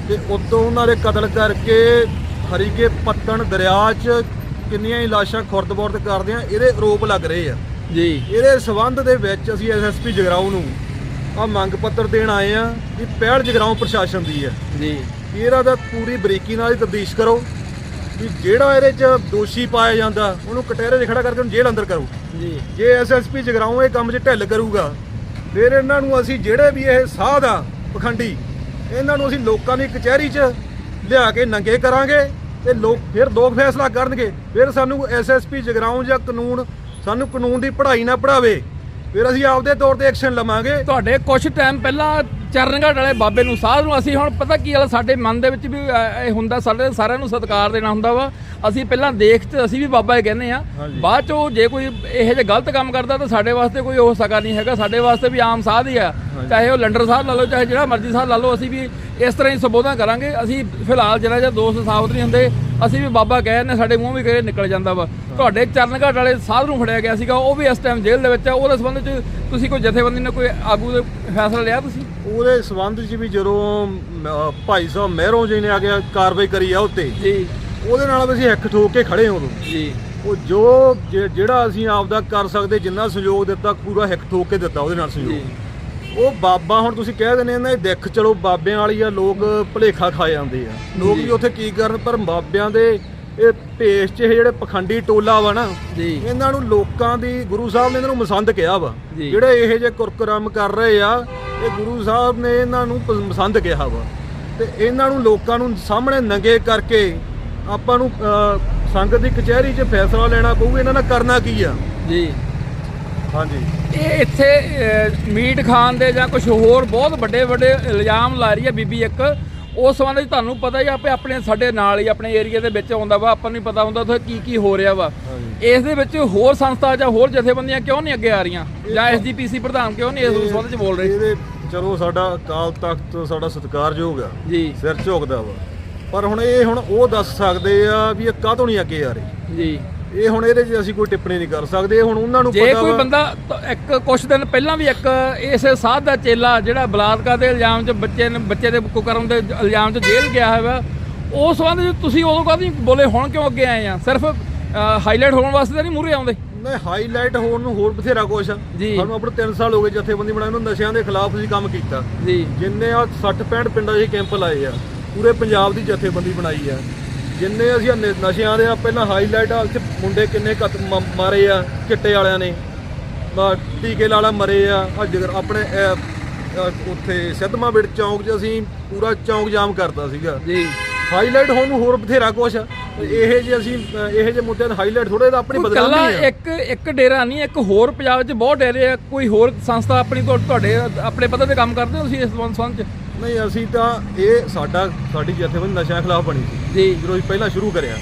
ਤੇ ਉਤੋਂ ਉਹਨਾਂ ਦੇ ਕਤਲ ਕਰਕੇ ਹਰੀਕੇ ਪੱਤਣ ਦਰਿਆ 'ਚ ਕਿੰਨੀਆਂ ਹੀ ਲਾਸ਼ਾਂ ਖੁਰਦ-ਬੁਰਦ ਕਰਦੇ ਆ ਇਹਦੇ ਆਰੋਪ ਲੱਗ ਰਹੇ ਆ। ਜੀ। ਇਹਦੇ ਸਬੰਧ ਦੇ ਵਿੱਚ ਅਸੀਂ ਐਸਐਸਪੀ ਜਗਰਾਉਂ ਨੂੰ ਆ ਮੰਗ ਪੱਤਰ ਦੇਣ ਆਏ ਆ ਕਿ ਪਹਿਲ ਜਗਰਾਉਂ ਪ੍ਰਸ਼ਾਸਨ ਦੀ ਹੈ। ਜੀ। ਇਹਦਾ ਤਾਂ ਪੂਰੀ ਬਰੀਕੀ ਨਾਲ ਹੀ ਤਫਤੀਸ਼ ਕਰੋ ਵੀ ਜਿਹੜਾ ਇਹਦੇ 'ਚ ਦੋਸ਼ੀ ਪਾਇਆ ਜਾਂਦਾ ਉਹਨੂੰ ਕਟਹਿਰੇ 'ਚ ਖੜਾ ਕਰਕੇ ਉਹਨੂੰ ਜੇਲ੍ਹ ਅੰਦਰ ਕਰੋ। ਜੀ। ਜੇ ਐਸਐਸਪੀ ਜਗਰਾਉਂ ਇਹ ਕੰਮ 'ਚ ਢਿੱਲ ਕਰੂਗਾ ਫਿਰ ਇਹਨਾਂ ਨੂੰ ਅਸੀਂ ਜਿਹੜੇ ਵੀ ਇਹ ਸਾਧ ਆ ਪਖੰਡੀ ਇਹਨਾਂ ਨੂੰ ਅਸੀਂ ਲੋਕਾਂ ਦੀ ਕਚਹਿਰੀ 'ਚ ਲਿਆ ਕੇ ਨੰਗੇ ਕਰਾਂਗੇ ਤੇ ਲੋਕ ਫਿਰ ਲੋਕ ਫੈਸਲਾ ਕਰਨਗੇ। ਫਿਰ ਸਾਨੂੰ ਐਸਐਸਪੀ ਜਗਰਾਉਂ ਜਾਂ ਕਾਨੂੰਨ ਸਾਨੂੰ ਕਾਨੂੰਨ ਦੀ ਪੜ੍ਹਾਈ ਨਾ ਪੜਾਵੇ ਫਿਰ ਅਸੀਂ ਆਪਦੇ ਤੌਰ ਤੇ ਐਕਸ਼ਨ ਲਵਾਂਗੇ। ਤੁਹਾਡੇ ਕੁਝ ਟਾਈਮ ਪਹਿਲਾਂ ਚਰਨਗੜ੍ਹ ਵਾਲੇ ਬਾਬੇ ਨੂੰ ਸਾਧ ਨੂੰ ਅਸੀਂ ਹੁਣ ਪਤਾ ਕੀ ਗੱਲ ਸਾਡੇ ਮਨ ਦੇ ਵਿੱਚ ਵੀ ਇਹ ਹੁੰਦਾ ਸਾਡੇ ਸਾਰਿਆਂ ਨੂੰ ਸਤਿਕਾਰ ਦੇਣਾ ਹੁੰਦਾ ਵਾ। ਅਸੀਂ ਪਹਿਲਾਂ ਦੇਖ ਤੇ ਅਸੀਂ ਵੀ ਬਾਬਾ ਹੀ ਕਹਿੰਦੇ ਆ। ਬਾਅਦ ਚੋਂ ਜੇ ਕੋਈ ਇਹੋ ਜਿਹਾ ਗਲਤ ਕੰਮ ਕਰਦਾ ਤਾਂ ਸਾਡੇ ਵਾਸਤੇ ਕੋਈ ਹੋ ਸਕਾ ਨਹੀਂ ਹੈਗਾ। ਸਾਡੇ ਵਾਸਤੇ ਵੀ ਆਮ ਸਾਧ ਹੀ ਆ। ਚਾਹੇ ਉਹ ਲੰਡਰ ਸਾਹਿਬ ਲਾ ਲਓ ਚਾਹੇ ਜਿਹੜਾ ਮਰਜ਼ੀ ਸਾਹਿਬ ਲਾ ਲਓ ਅਸੀਂ ਵੀ ਇਸ ਤਰ੍ਹਾਂ ਹੀ ਸੰਬੋਧਨ ਕਰਾਂਗੇ। ਅਸੀਂ ਫਿਲਹਾਲ ਜਿਹੜਾ ਜਿਹਾ ਦੋਸਤ ਸਾਬਤ ਨਹੀਂ ਹੁੰਦੇ ਅਸੀਂ ਵੀ ਬਾਬਾ ਕਹਿ ਨੇ ਸਾਡੇ ਮੂੰਹ ਵੀ ਕਹੇ ਨਿਕਲ ਜਾਂਦਾ ਵਾ। ਤੁਹਾਡੇ ਚਰਨਗੜ੍ਹ ਵਾਲੇ ਸਾਧ ਨੂੰ ਫੜਿਆ ਗਿਆ ਸੀਗਾ ਉਹ ਵੀ ਇਸ ਟਾਈਮ ਜੇਲ੍ਹ ਦੇ ਵਿੱਚ ਆ। ਉਹਦੇ ਸੰਬੰਧ ਵਿੱਚ ਤੁਸੀਂ ਕੋਈ ਜਥੇਬੰਦੀ ਨੇ ਕੋਈ ਆਗੂ ਦੇ ਫੈਸਲਾ ਲਿਆ ਤੁਸੀਂ? ਉਹਦੇ ਸਬੰਧ 'ਚ ਵੀ ਜਦੋਂ ਭਾਈ ਸਾਹਿਬ ਮਹਿਰੋਂ ਜੀ ਨੇ ਆ ਕੇ ਕਾਰਵਾਈ ਕਰੀ ਆ ਉੱਤੇ ਜੀ। ਉਹਦੇ ਨਾਲ ਵੀ ਅਸੀਂ ਹੱਕ ਠੋਕ ਕੇ ਖੜੇ ਹਾਂ ਉਦੋਂ। ਜੀ। ਉਹ ਜੋ ਜਿਹੜਾ ਅਸੀਂ ਆਪਦਾ ਕਰ ਸਕਦੇ ਜਿੰਨਾ ਸਹਿਯੋਗ ਦਿੱਤਾ ਪੂਰਾ ਹਿੱਕ ਠੋਕ ਕੇ ਦਿੱਤਾ ਉਹਦੇ ਨਾਲ ਸਹਿਯੋਗ। ਉਹ ਬਾਬਾ ਹੁਣ ਤੁਸੀਂ ਕਹਿ ਦਿੰਦੇ ਨਾ ਇਹ ਦੇਖ ਚਲੋ ਬਾਬਿਆਂ ਵਾਲੀ ਆ ਲੋਕ ਭਲੇਖਾ ਖਾ ਜਾਂਦੇ ਆ। ਲੋਕ। ਵੀ ਉੱਥੇ ਕੀ ਕਰਨ ਪਰ ਬਾਬਿਆਂ ਦੇ ਇਹ ਭੇਸ 'ਚ ਇਹ ਜਿਹੜੇ ਪਖੰਡੀ ਟੋਲਾ ਵਾ ਨਾ ਜੀ। ਇਹਨਾਂ ਨੂੰ ਲੋਕਾਂ ਦੀ ਗੁਰੂ ਸਾਹਿਬ ਨੇ ਇਹਨਾਂ ਨੂੰ ਮਸੰਦ ਕਿਹਾ ਵਾ। ਜਿਹੜੇ ਇਹ ਜੇ ਕੁਰਕਰਮ ਕਰ ਰਹੇ ਆ ਇਹ ਗੁਰੂ ਸਾਹਿਬ ਨੇ ਇਹਨਾਂ ਨੂੰ ਪ- ਮਸੰਦ ਕਿਹਾ ਵਾ। ਤੇ ਇਹਨਾਂ ਨੂੰ ਲੋਕਾਂ ਨੂੰ ਸਾਹਮਣੇ ਨੰਗੇ ਕਰਕੇ ਆਪਾਂ ਨੂੰ ਸੰਗਤ ਦੀ ਕਚਹਿਰੀ 'ਚ ਫੈਸਲਾ ਲੈਣਾ ਪਊਗਾ ਇਹਨਾਂ ਨਾਲ ਕਰਨਾ ਕੀ ਆ? ਜੀ। ਹਾਂਜੀ। ਇਹ ਇੱਥੇ ਅਹ, ਮੀਟ ਖਾਣ ਦੇ ਜਾਂ ਕੁਝ ਹੋਰ ਬਹੁਤ ਵੱਡੇ ਵੱਡੇ ਇਲਜ਼ਾਮ ਲਾ ਰਹੀ ਹੈ ਬੀਬੀ ਇੱਕ। ਉਸ ਸੰਬੰਧ ਵਿੱਚ ਤੁਹਾਨੂੰ ਪਤਾ ਹੀ ਆ ਆਪੇ ਆਪਣੇ ਸਾਡੇ ਨਾਲ ਹੀ ਆਪਣੇ ਏਰੀਆ ਦੇ ਵਿੱਚ ਆਉਂਦਾ ਵਾ ਆਪਾਂ ਨੂੰ ਪਤਾ ਹੁੰਦਾ ਉੱਥੇ ਕੀ ਕੀ ਹੋ ਰਿਹਾ ਵਾ। ਇਸ ਦੇ ਵਿੱਚ ਹੋਰ ਸੰਸਥਾ ਜਾਂ ਹੋਰ ਜਥੇਬੰਦੀਆਂ ਕਿਉਂ ਨਹੀਂ ਅੱਗੇ ਆ ਰਹੀਆਂ? ਜਾਂ ਐਸਜੀਪੀਸੀ ਪ੍ਰਧਾਨ ਕਿਉਂ ਨਹੀਂ ਇਸ ਸੰਬੰਧ ਵਿੱਚ ਬੋਲ ਰਹੇ? ਇਹਦੇ ਚਲੋ ਸਾਡਾ ਅਕਾਲ ਤਖਤ ਸਾਡਾ ਸਤਿਕਾਰਯੋਗ ਆ। ਜੀ। ਸਿਰ ਝੁਕਦਾ ਵਾ। ਪਰ ਹੁਣ ਇਹ ਹੁਣ ਉਹ ਦੱਸ ਸਕਦੇ ਆ ਵੀ ਇਹ ਕਾਹਤੋਂ ਨਹੀਂ ਅੱਗੇ ਆ ਰਹੇ? ਜੀ। ਇਹ ਹੁਣ ਇਹਦੇ 'ਚ ਅਸੀਂ ਕੋਈ ਟਿੱਪਣੀ ਨਹੀਂ ਕਰ ਸਕਦੇ ਹੁਣ ਉਹਨਾਂ ਨੂੰ ਜੇ ਪਤਾ ਕੋਈ ਵਾ- ਬੰਦਾ ਤ- ਇੱਕ ਕੁਛ ਦਿਨ ਪਹਿਲਾਂ ਵੀ ਇੱਕ ਇਸੇ ਸਾਧ ਦਾ ਚੇਲਾ ਜਿਹੜਾ ਬਲਾਤਕਾਰ ਦੇ ਇਲਜ਼ਾਮ 'ਚ ਬੱਚੇ ਨੇ ਬੱਚੇ ਦੇ ਕੁਕਰਮ ਦੇ ਇਲਜ਼ਾਮ 'ਚ ਜੇਲ੍ਹ ਗਿਆ ਹੋਇਆ ਉਸ ਸੰਬੰਧ 'ਚ ਤੁਸੀਂ ਉਦੋਂ ਕਾਹਦੀ ਬੋਲੇ ਹੁਣ ਕਿਉਂ ਅੱਗੇ ਆਏ ਆ? ਸਿਰਫ ਹਾਈਲਾਈਟ ਹੋਣ ਵਾਸਤੇ ਤਾਂ ਨਹੀਂ ਮੂਰੇ ਆਉਂਦੇ? ਨਹੀਂ ਹਾਈਲਾਈਟ ਹੋਣ ਨੂੰ ਹੋਰ ਬਥੇਰਾ ਕੁਛ ਆ। ਜੀ। ਸਾਨੂੰ ਆਪਣੇ 3 ਸਾਲ ਹੋ ਗਏ ਜਥੇਬੰਦੀ ਬਣਾਏ ਨੂੰ ਨਸ਼ਿਆਂ ਦੇ ਖਿਲਾਫ ਅਸੀਂ ਕੰਮ ਕੀਤਾ। ਜੀ। ਜਿੰਨੇ ਆ 60 65 ਪਿੰਡਾਂ 'ਚ ਕੈਂਪ ਲਾਏ ਆ ਪੂਰੇ ਪੰਜਾਬ ਦੀ ਜਥੇਬੰਦੀ ਬਣਾਈ ਆ। ਜਿੰਨੇ ਅਸੀਂ ਆਹ ਨ- ਨਸ਼ਿਆਂ ਦੇ ਆ ਪਹਿਲਾਂ ਹਾਈਲਾਈਟ ਆ ਇੱਥੇ ਮੁੰਡੇ ਕਿੰਨੇ ਕਤ ਮਾਰੇ ਆ ਚਿੱਟੇ ਵਾਲਿਆਂ ਨੇ। ਬਾ ਟੀਕੇ ਲਾਲਾ ਮਰੇ ਆ ਅੱਜ ਆਪਣੇ ਉੱਥੇ ਸਿੱਧਮਾ ਬਿੜ ਚੌਂਕ 'ਚ ਅਸੀਂ ਪੂਰਾ ਚੌਂਕ ਜਾਮ ਕਰਤਾ ਸੀਗਾ। ਜੀ। ਹਾਈਲਾਈਟ ਹੋਣ ਨੂੰ ਹੋਰ ਬਥੇਰਾ ਕੁਛ ਇਹ ਜੇ ਅਸੀਂ ਇਹੋ ਜਿਹੇ ਮੁੱਦਿਆਂ ਦਾ ਹਾਈਲਾਈਟ ਥੋੜੇ ਦਾ ਆਪਣੀ ਬਦਨਾਮੀ ਕੱਲਾ ਆ। ਇੱਕ ਇੱਕ ਡੇਰਾ ਨਹੀਂ ਇੱਕ ਹੋਰ ਪੰਜਾਬ 'ਚ ਬਹੁਤ ਡੇਰੇ ਆ। ਕੋਈ ਹੋਰ ਸੰਸਥਾ ਆਪਣੀ ਤੁਹਾ- ਤੁਹਾਡੇ ਆਪਣੇ ਪੱਧਰ ਤੇ ਕੰਮ ਕਰਦੇ ਹੋ ਤੁਸੀਂ ਇਸ ਸੰਬੰਧ 'ਚ? ਨਹੀਂ ਅਸੀਂ ਤਾਂ ਇਹ ਸਾਡਾ ਸਾਡੀ ਜਥੇਬੰਦੀ ਨਸ਼ਿਆਂ ਖਿਲਾਫ ਬਣੀ ਸੀ। ਜੀ। ਜਦੋਂ ਅਸੀਂ ਪਹਿਲਾਂ ਸ਼ੁਰੂ ਕਰਿਆ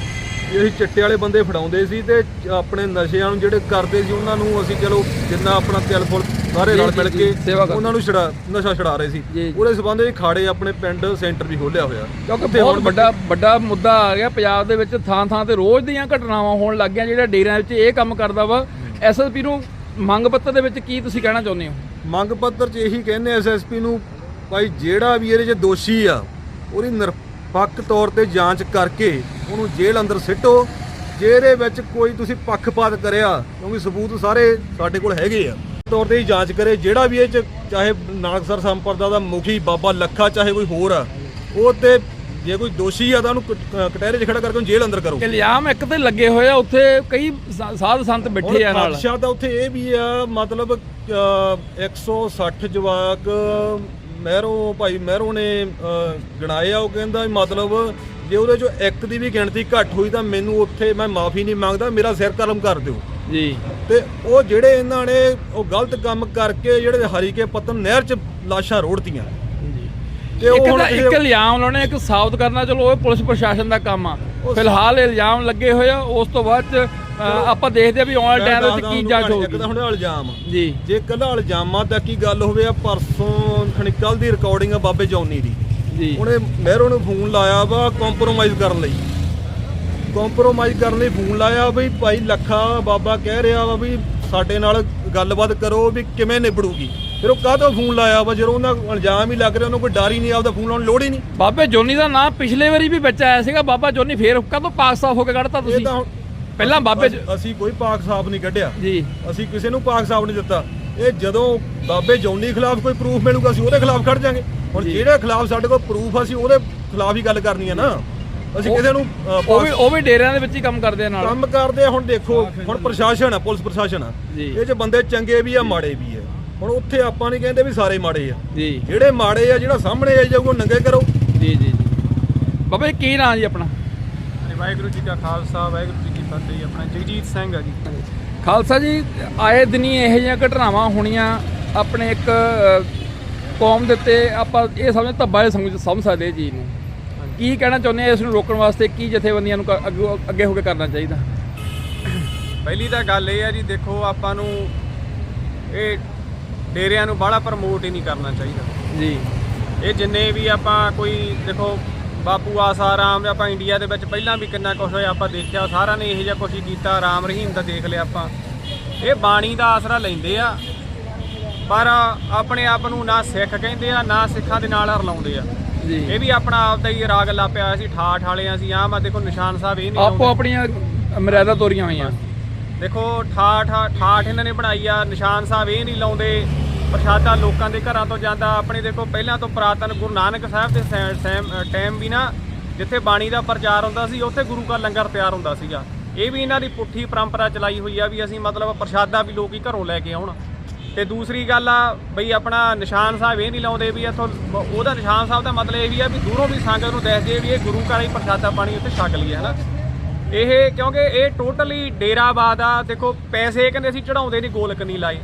ਇਹ ਚਿੱਟੇ ਵਾਲੇ ਬੰਦੇ ਫੜਾਉਂਦੇ ਸੀ ਤੇ ਆਪਣੇ ਨਸ਼ਿਆਂ ਨੂੰ ਜਿਹੜੇ ਕਰਦੇ ਸੀ ਉਹਨਾਂ ਨੂੰ ਅਸੀਂ ਚਲੋ ਜਿੰਨਾ ਆਪਣਾ ਤਿਲ ਫੁੱਲ ਸਾਰੇ ਰਲ ਮਿਲ ਕੇ। ਉਹਨਾਂ ਨੂੰ ਛੜਾ ਨਸ਼ਾ ਛਡਾ ਰਹੇ ਸੀ। ਉਹਦੇ ਸਬੰਧ ਵਿੱਚ ਖਾੜੇ ਆਪਣੇ ਪਿੰਡ ਸੈਂਟਰ ਵੀ ਖੋਲਿਆ ਹੋਇਆ ਕਿਉਂਕਿ ਬਹੁਤ ਵੱਡਾ ਵੱਡਾ ਮੁੱਦਾ ਆ ਗਿਆ ਪੰਜਾਬ ਦੇ ਵਿੱਚ ਥਾਂ ਥਾਂ ਤੇ ਰੋਜ਼ ਦੀਆਂ ਘਟਨਾਵਾਂ ਹੋਣ ਲੱਗ ਗਈਆਂ ਜਿਹੜਾ ਡੇਰਿਆਂ ਵਿੱਚ ਇਹ ਕੰਮ ਕਰਦਾ ਵਾ ਐਸਐਸਪੀ ਨੂੰ ਮੰਗ ਪੱਤਰ ਦੇ ਵਿੱਚ ਕੀ ਤੁਸੀਂ ਕਹਿਣਾ ਚਾਹੁੰਦੇ ਹੋ ਮੰਗ ਪੱਤਰ 'ਚ ਇਹੀ ਕਹਿੰਦੇ ਐਸਐਸਪੀ ਨੂੰ ਭਾਈ ਜਿਹੜਾ ਵੀ ਇਹਦੇ 'ਚ ਦੋਸ਼ੀ ਆ ਉਹਦੀ ਨਿਰਪੱਖ ਤੌਰ ਤੇ ਜਾਂਚ ਕਰਕੇ ਉਹਨੂੰ ਜੇਲ੍ਹ ਅੰਦਰ ਸਿੱਟੋ। ਜੇ ਇਹਦੇ ਵਿੱਚ ਕੋਈ ਤੁਸੀਂ ਪੱਖਪਾਤ ਕਰਿਆ ਕਿਉਂਕਿ ਸਬੂਤ ਸਾਰੇ ਸਾਡੇ ਕੋਲ ਹੈਗੇ ਆ। ਤੌਰ ਤੇ ਹੀ ਜਾਂਚ ਕਰੇ ਜਿਹੜਾ ਵੀ ਇਹ 'ਚ ਚਾਹੇ ਨਾਨਕਸਰ ਸੰਪਰਦਾ ਦਾ ਮੁਖੀ ਬਾਬਾ ਲੱਖਾ ਚਾਹੇ ਕੋਈ ਹੋਰ ਆ ਉਹ ਤੇ ਜੇ ਕੋਈ ਦੋਸ਼ੀ ਆ ਤਾਂ ਉਹਨੂੰ ਕਟਹਿਰੇ 'ਚ ਖੜਾ ਕਰਕੇ ਉਹਨੂੰ ਜੇਲ੍ਹ ਅੰਦਰ ਕਰੋ। ਇਲਜ਼ਾਮ ਇੱਕ ਤੇ ਲੱਗੇ ਹੋਏ ਆ ਉੱਥੇ ਕਈ ਸਾਧ ਸੰਤ ਬੈਠੇ ਆ ਨਾਲ। ਖਦਸ਼ਾ ਤਾਂ ਉੱਥੇ ਇਹ ਵੀ ਆ ਮਤਲਬ ਅ, 160 ਜਵਾਕ ਮਹਿਰੋਂ ਭਾਈ ਮਹਿਰੋਂ ਨੇ ਗਿਣਾਏ ਆ ਉਹ ਕਹਿੰਦਾ ਮਤਲਬ ਜੇ ਉਹਦੇ ਚੋਂ ਇੱਕ ਦੀ ਵੀ ਗਿਣਤੀ ਘੱਟ ਹੋਈ ਤਾਂ ਮੈਨੂੰ ਉੱਥੇ ਮੈਂ ਮਾਫੀ ਨਹੀਂ ਮੰਗਦਾ ਮੇਰਾ ਸਿਰ ਕਲਮ ਕਰ ਦਿਓ। ਜੀ। ਤੇ ਉਹ ਜਿਹੜੇ ਇਹਨਾਂ ਨੇ ਉਹ ਗਲਤ ਕੰਮ ਕਰਕੇ ਜਿਹੜੇ ਹਰੀਕੇ ਪਤਨ ਨਹਿਰ 'ਚ ਲਾਸ਼ਾਂ ਰੋੜਤੀਆਂ। ਤੇ ਉਹ ਇੱਕ ਹੁਣ ਇਲਜ਼ਾਮ ਲਾਉਣੇ ਇੱਕ ਸਾਬਤ ਕਰਨਾ ਚਲੋ ਉਹ ਪੁਲਿਸ ਪ੍ਰਸ਼ਾਸਨ ਦਾ ਕੰਮ ਆ। ਫਿਲਹਾਲ ਇਲਜ਼ਾਮ ਲੱਗੇ ਹੋਏ ਆ ਉਸ ਤੋਂ ਬਾਅਦ ਚ, ਆਪਾਂ ਦੇਖਦੇ ਆ ਵੀ ਆਉਣ ਵਾਲੇ ਟਾਈਮ ਦੇ ਵਿੱਚ ਕੀ ਜਾਂਚ ਇੱਕ ਤਾਂ ਹੋਊਗੀ ਹੁਣ ਇਲਜ਼ਾਮ ਜੀ। ਜੇ ਕੱਲਾ ਇਲਜ਼ਾਮਾਂ ਤੱਕ ਕੀ ਗੱਲ ਹੋਵੇ ਆ ਪਰਸੋਂ ਖਣਿਕਲ ਦੀ ਰਿਕਾਰਡਿੰਗ ਆ ਬਾਬੇ ਜੌਨੀ ਦੀ। ਜੀ। ਉਹਨੇ ਮਹਿਰੋ ਨੂੰ ਫੋਨ ਲਾਇਆ ਵਾ ਕੰਪਰੋਮਾਈਜ਼ ਕਰਨ ਲਈ। ਕੰਪਰੋਮਾਈਜ਼ ਕਰਨ ਲਈ ਫੋਨ ਲਾਇਆ ਵੀ ਭਾਈ ਲੱਖਾ ਬਾਬਾ ਕਹਿ ਰਿਹਾ ਵਾ ਵੀ ਸਾਡੇ ਨਾਲ ਗੱਲਬਾਤ ਕਰੋ ਵੀ ਕਿਵੇਂ ਨਿਬੜੂਗੀ। ਫਿਰ ਉਹ ਕਾਹਤੋਂ ਫੋਨ ਲਾਇਆ ਵਾ? ਜਦੋਂ ਉਹਨਾਂ ਇਲਜ਼ਾਮ ਹੀ ਲੱਗ ਰਿਹਾ ਉਹਨੂੰ ਕੋਈ ਡਰ ਹੀ ਨਹੀਂ ਆਪਦਾ ਫੋਨ ਲਾਉਣ ਦੀ ਲੋੜ ਹੀ ਨਹੀਂ। ਬਾਬੇ ਜੋਨੀ ਦਾ ਨਾਮ ਪਿਛਲੇ ਵਾਰੀ ਵੀ ਵਿੱਚ ਆਇਆ ਸੀਗਾ ਬਾਬਾ ਜੋਨੀ ਫੇਰ ਕਦੋਂ ਪਾਕ ਸਾਫ਼ ਹੋ ਕੇ ਕੱਢਤਾ ਇਹ ਤੁਸੀਂ? ਤਾਂ ਹੁਣ ਪਹਿਲਾਂ ਬਾਬੇ ਅਸੀਂ- ਅਸੀਂ ਕੋਈ ਪਾਕ ਸਾਫ਼ ਨਹੀਂ ਕੱਢਿਆ। ਜੀ। ਅਸੀਂ ਕਿਸੇ ਨੂੰ ਪਾਕ ਸਾਫ਼ ਨਹੀਂ ਦਿੱਤਾ। ਇਹ ਜਦੋਂ ਬਾਬੇ ਜੌਨੀ ਖਿਲਾਫ ਕੋਈ ਪ੍ਰੂਫ ਮਿਲੂਗਾ ਅਸੀਂ ਉਹਦੇ ਖਿਲਾਫ ਖੜ ਜਾਾਂਗੇ। ਹੁਣ ਜਿਹੜੇ ਖਿਲਾਫ ਸਾਡੇ ਕੋਲ ਪ੍ਰੂਫ ਅਸੀਂ ਉਹਦੇ ਖਿਲਾਫ ਹੀ ਗੱਲ ਕਰਨੀ ਹੈ ਨਾ। ਅਸੀਂ ਕਿਸੇ ਨੂੰ ਅ, ਉਹ ਵੀ ਉਹ ਵੀ ਡੇਰਿਆਂ ਦੇ ਵਿੱਚ ਹੀ ਕੰਮ ਕਰਦੇ ਆ ਨਾਲ। ਕੰਮ ਕਰਦੇ ਆ ਹੁਣ ਦੇਖੋ ਹੁਣ ਪ੍ਰਸ਼ਾਸਨ ਆ ਪੁਲਿਸ ਪ੍ਰਸ਼ਾਸਨ ਆ। ਜੀ। ਇਹ ਚ ਬੰਦੇ ਚੰਗੇ ਵੀ ਆ ਮਾੜੇ ਵੀ ਆ। ਹੁਣ ਉੱਥੇ ਆਪਾਂ ਨਹੀਂ ਕਹਿੰਦੇ ਵੀ ਸਾਰੇ ਮਾੜੇ ਆ। ਜੀ। ਜਿਹੜੇ ਮਾੜੇ ਆ ਜਿਹੜਾ ਸਾਹਮਣੇ ਆਈ ਜਾਊਗਾ ਉਹ ਨੰਗੇ ਕਰੋ। ਜੀ ਜੀ ਜੀ। ਬਾਬਾ ਜੀ ਕੀ ਨਾਂ ਜੀ ਆਪਣਾ? ਵਾਹਿਗੁਰੂ ਜੀ ਕਾ ਖਾਲਸਾ ਵਾਹਿਗੁਰੂ ਜੀ ਕੀ ਫਤਿਹ ਆਪਣਾ ਜਗਜੀਤ ਸਿੰਘ ਆ ਜੀ। ਖਾਲਸਾ ਜੀ ਆਏ ਦਿਨੀ ਇਹੋ ਜਿਹੀਆਂ ਘਟਨਾਵਾਂ ਹੋਣੀਆਂ ਆਪਣੇ ਇੱਕ ਅ, ਕੌਮ ਦੇ ਉੱਤੇ ਆਪਾਂ ਇਹ ਸਮਝ ਧੱਬਾ ਇਹ ਸਮਝ ਸਮਝ ਸਕਦੇ ਇਹ ਚੀਜ਼ ਨੂੰ ਕੀ ਕਹਿਣਾ ਚਾਹੁੰਦੇ ਆ ਇਸ ਨੂੰ ਰੋਕਣ ਵਾਸਤੇ? ਕੀ ਜਥੇਬੰਦੀਆਂ ਨੂੰ ਕ- ਅੱਗੋਂ- ਅੱਗੇ ਹੋ ਕੇ ਕਰਨਾ ਚਾਹੀਦਾ? ਪਹਿਲੀ ਤਾਂ ਗੱਲ ਇਹ ਆ ਜੀ ਦੇਖੋ ਆਪਾਂ ਨੂੰ ਇਹ ਡੇਰਿਆਂ ਨੂੰ ਬਾਹਲਾ ਪ੍ਰਮੋਟ ਹੀ ਨਹੀਂ ਕਰਨਾ ਚਾਹੀਦਾ। ਜੀ। ਇਹ ਜਿੰਨੇ ਵੀ ਆਪਾਂ ਕੋਈ ਦੇਖੋ ਬਾਪੂ ਆਸਾਰਾਮ ਆਪਾਂ ਇੰਡੀਆ ਦੇ ਵਿੱਚ ਪਹਿਲਾਂ ਵੀ ਕਿੰਨਾ ਕੁਝ ਹੋਇਆ ਆਪਾਂ ਦੇਖਿਆ ਸਾਰਿਆਂ ਨੇ ਇਹੋ ਜਿਹਾ ਕੁਝ ਕੀਤਾ ਰਾਮ ਰਹੀਮ ਦਾ ਦੇਖ ਲਿਆ ਆਪਾਂ। ਇਹ ਬਾਣੀ ਦਾ ਆਸਰਾ ਲੈਂਦੇ ਆ ਪਰ ਆਪਣੇ ਆਪ ਨੂੰ ਨਾ ਸਿੱਖ ਕਹਿੰਦੇ ਆ ਨਾ ਸਿੱਖਾਂ ਦੇ ਨਾਲ ਰਲਾਉਂਦੇ ਆ। ਜੀ। ਇਹ ਵੀ ਆਪਣਾ ਆਪ ਦਾ ਹੀ ਰਾਗ ਲਾ ਪਿਆ ਸੀ ਠਾਠ ਵਾਲਿਆਂ ਸੀ ਆਮ ਆ ਦੇਖੋ ਨਿਸ਼ਾਨ ਸਾਹਿਬ ਇਹ ਨਹੀਂ ਆਪੋ ਆਪਣੀਆਂ ਮਰਿਆਦਾ ਤੋਰੀਆਂ ਹੋਈਆਂ। ਦੇਖੋ ਠਾਠ ਠਾਠ ਇਹਨਾਂ ਨੇ ਬਣਾਈ ਆ ਨਿਸ਼ਾਨ ਸਾਹਿਬ ਇਹ ਨਹੀਂ ਲਾਉਂਦੇ ਪ੍ਰਸ਼ਾਦਾ ਲੋਕਾਂ ਦੇ ਘਰਾਂ ਤੋਂ ਜਾਂਦਾ ਆਪਣੇ ਦੇਖੋ, ਪਹਿਲਾਂ ਤੋਂ ਪੁਰਾਤਨ ਗੁਰੂ ਨਾਨਕ ਸਾਹਿਬ ਦੇ ਸੈ- ਸੈਮ ਟਾਈਮ ਵੀ ਨਾ ਜਿੱਥੇ ਬਾਣੀ ਦਾ ਪ੍ਰਚਾਰ ਹੁੰਦਾ ਸੀ, ਉੱਥੇ ਗੁਰੂ ਦਾ ਲੰਗਰ ਤਿਆਰ ਹੁੰਦਾ ਸੀਗਾ। ਇਹ ਵੀ ਇਹਨਾਂ ਦੀ ਪੁੱਠੀ ਪਰੰਪਰਾ ਚਲਾਈ ਹੋਈ ਆ ਵੀ ਅਸੀਂ ਮਤਲਬ ਪ੍ਰਸ਼ਾਦਾ ਵੀ ਲੋਕੀ ਘਰੋਂ ਲੈ ਕੇ ਆਉਣ। ਤੇ ਦੂਸਰੀ ਗੱਲ ਆ ਬਈ ਆਪਣਾ ਨਿਸ਼ਾਨ ਸਾਹਿਬ ਇਹ ਨਹੀਂ ਲਾਉਂਦੇ ਵੀ ਇੱਥੋਂ ਉਹਦਾ ਨਿਸ਼ਾਨ ਸਾਹਿਬ ਦਾ ਮਤਲਬ ਇਹ ਵੀ ਆ ਵੀ ਦੂਰੋਂ ਵੀ ਸੰਗਤ ਨੂੰ ਦੱਸਦੇ ਵੀ ਇਹ ਗੁਰੂ ਘਰ ਹੀ ਪ੍ਰਸ਼ਾਦਾ ਪਾਣੀ ਉੱਥੇ ਛਕ ਲਈਏ ਨਾ ਇਹ ਕਿਉਂਕਿ ਇਹ ਟੋਟਲੀ ਡੇਰਾਬਾਦ ਆ, ਦੇਖੋ ਪੈਸੇ ਕਹਿੰਦੇ ਅਸੀਂ ਚੜਾਉਂਦੇ ਨਹੀਂ ਗੋਲਕ ਨਹੀਂ ਲਾਏ।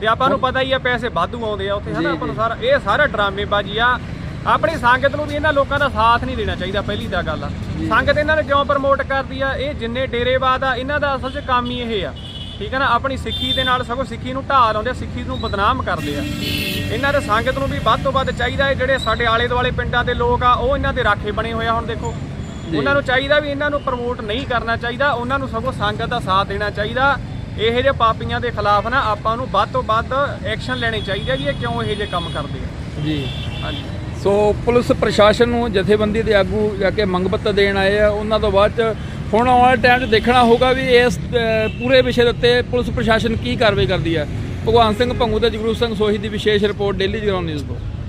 ਤੇ ਆਪਾਂ ਨੂੰ ਪਤਾ ਹੀ ਆ ਪੈਸੇ ਵਾਧੂ ਆਉਂਦੇ ਆ ਉੱਥੇ ਹਨਾ? ਆਪਾਂ ਨੂੰ ਸਾਰਾ ਇਹ ਸਾਰਾ ਡਰਾਮੇਬਾਜ਼ੀ ਆ। ਆਪਣੀ ਸੰਗਤ ਨੂੰ ਵੀ ਇਹਨਾਂ ਲੋਕਾਂ ਦਾ ਸਾਥ ਨਹੀਂ ਦੇਣਾ ਚਾਹੀਦਾ ਪਹਿਲੀ ਤਾਂ ਗੱਲ ਆ। ਸੰਗਤ ਇਹਨਾਂ ਨੂੰ ਕਿਉਂ ਪ੍ਰਮੋਟ ਕਰਦੀ ਆ? ਇਹ ਜਿੰਨੇ ਡੇਰੇਬਾਦ ਆ ਇਹਨਾਂ ਦਾ ਅਸਲ 'ਚ ਕੰਮ ਹੀ ਇਹ ਆ। ਠੀਕ ਹੈ ਨਾ? ਆਪਣੀ ਸਿੱਖੀ ਦੇ ਨਾਲ ਸਗੋਂ ਸਿੱਖੀ ਨੂੰ ਢਾਹ ਲਾਉਂਦੇ ਆ ਸਿੱਖੀ ਨੂੰ ਬਦਨਾਮ ਕਰਦੇ ਆ। ਇਹਨਾਂ ਦੇ ਸੰਗਤ ਨੂੰ ਵੀ ਵੱਧ ਤੋਂ ਵੱਧ ਚਾਹੀਦਾ ਹੈ ਜਿਹੜੇ ਸਾਡੇ ਆਲੇ ਦੁਆਲੇ ਪਿੰਡਾਂ ਦੇ ਲੋਕ ਆ ਉਹ ਇਹਨਾਂ ਦੇ ਰਾਖੇ ਬਣੇ ਹੋਏ ਆ ਹੁਣ ਦੇਖੋ। ਉਹਨਾਂ ਨੂੰ ਚਾਹੀਦਾ ਵੀ ਇਹਨਾਂ ਨੂੰ ਪ੍ਰਮੋਟ ਨਹੀਂ ਕਰਨਾ ਚਾਹੀਦਾ ਉਹਨਾਂ ਨੂੰ ਸਗੋਂ ਸੰਗਤ ਦਾ ਸਾਥ ਦੇਣਾ ਚਾਹੀਦਾ। ਇਹੋ ਜਿਹੇ ਪਾਪੀਆਂ ਦੇ ਖਿਲਾਫ ਨਾ ਆਪਾਂ ਨੂੰ ਵੱਧ ਤੋਂ ਵੱਧ ਐਕਸ਼ਨ ਲੈਣੇ ਚਾਹੀਦੇ ਵੀ ਇਹ ਕਿਉਂ ਇਹੋ ਜਿਹੇ ਕੰਮ ਕਰਦੇ ਆ? ਜੀ। ਹਾਂਜੀ। ਸੋ ਪੁਲਿਸ ਪ੍ਰਸ਼ਾਸਨ ਨੂੰ ਜਥੇਬੰਦੀ ਦੇ ਆਗੂ ਜਾ ਕੇ ਮੰਗ ਪੱਤਰ ਦੇਣ ਆਏ ਆ ਉਹਨਾਂ ਤੋਂ ਬਾਅਦ ਚ ਹੁਣ ਆਉਣ ਵਾਲੇ ਟਾਈਮ 'ਚ ਦੇਖਣਾ ਹੋਊਗਾ ਵੀ ਇਸ ਪੂਰੇ ਵਿਸ਼ੇ ਦੇ ਉੱਤੇ ਪੁਲਿਸ ਪ੍ਰਸ਼ਾਸਨ ਕੀ ਕਾਰਵਾਈ ਕਰਦੀ ਹੈ ਭਗਵਾਨ ਸਿੰਘ ਭੰਗੂ ਤੇ ਜਗਰੂਪ ਸਿੰਘ ਸੋਹੀ ਦੀ ਵਿਸ਼ੇਸ਼ ਰਿਪੋਰਟ ਡੇਲੀ ਜਗਰਾਉਂ ਨਿਊਜ਼ ਤੋਂ।